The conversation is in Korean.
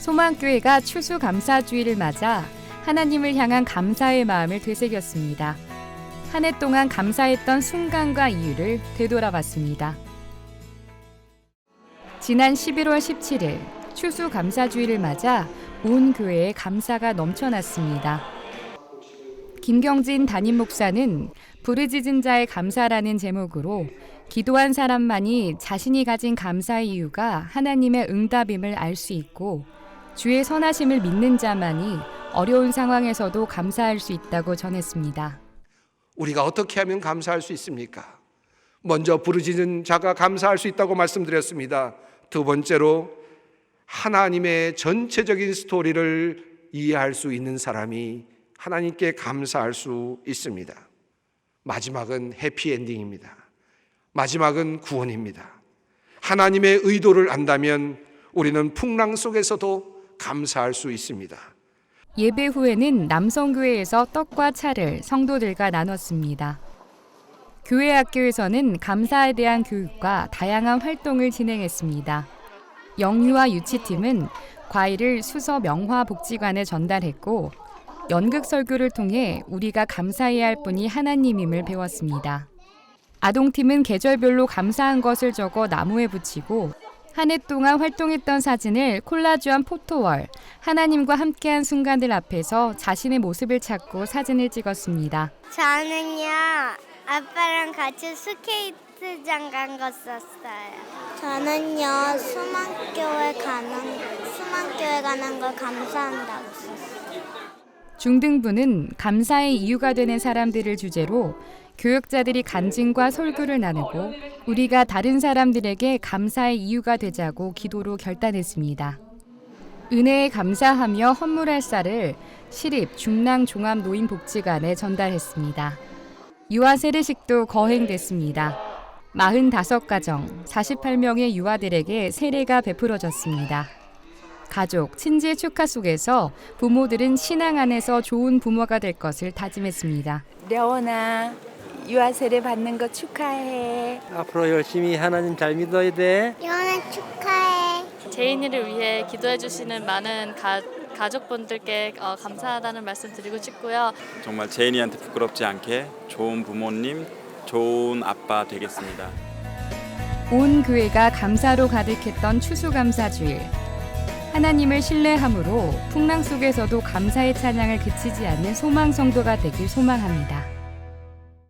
소망교회가 추수감사주의를 맞아 하나님을 향한 감사의 마음을 되새겼습니다. 한 해 동안 감사했던 순간과 이유를 되돌아봤습니다. 지난 11월 17일 추수감사주의를 맞아 온 교회에 감사가 넘쳐났습니다. 김경진 담임 목사는 부르짖은 자의 감사라는 제목으로 기도한 사람만이 자신이 가진 감사의 이유가 하나님의 응답임을 알 수 있고 주의 선하심을 믿는 자만이 어려운 상황에서도 감사할 수 있다고 전했습니다. 우리가 어떻게 하면 감사할 수 있습니까? 먼저 부르짖는 자가 감사할 수 있다고 말씀드렸습니다. 두 번째로 하나님의 전체적인 스토리를 이해할 수 있는 사람이 하나님께 감사할 수 있습니다. 마지막은 해피엔딩입니다. 마지막은 구원입니다. 하나님의 의도를 안다면 우리는 풍랑 속에서도 감사할 수 있습니다. 예배 후에는 남성교회에서 떡과 차를 성도들과 나눴습니다. 교회 학교에서는 감사에 대한 교육과 다양한 활동을 진행했습니다. 영유아 유치팀은 과일을 수서 명화 복지관에 전달했고 연극 설교를 통해 우리가 감사해야 할 분이 하나님임을 배웠습니다. 아동팀은 계절별로 감사한 것을 적어 나무에 붙이고 한 해 동안 활동했던 사진을 콜라주한 포토월, 하나님과 함께한 순간들 앞에서 자신의 모습을 찾고 사진을 찍었습니다. 저는요 아빠랑 같이 스케이트장 간거 썼어요. 저는요 수만교회 가는 수만교회 가는 걸 감사한다고 썼어요. 중등부는 감사의 이유가 되는 사람들을 주제로 교육자들이 간증과 설교를 나누고 우리가 다른 사람들에게 감사의 이유가 되자고 기도로 결단했습니다. 은혜에 감사하며 헌물할 쌀을 시립 중랑 종합 노인복지관에 전달했습니다. 유아 세례식도 거행됐습니다. 45가정 48명의 유아들에게 세례가 베풀어졌습니다. 가족, 친지의 축하 속에서 부모들은 신앙 안에서 좋은 부모가 될 것을 다짐했습니다. 려원아 유아 세례 받는 거 축하해. 앞으로 열심히 하나님 잘 믿어야 돼. 이혼을 축하해. 제인이를 위해 기도해 주시는 많은 가, 가족분들께 어, 감사하다는 말씀 드리고 싶고요. 정말 제인이한테 부끄럽지 않게 좋은 부모님, 좋은 아빠 되겠습니다. 온 교회가 감사로 가득했던 추수감사주일. 하나님을 신뢰함으로 풍랑 속에서도 감사의 찬양을 그치지 않는 소망 성도가 되길 소망합니다.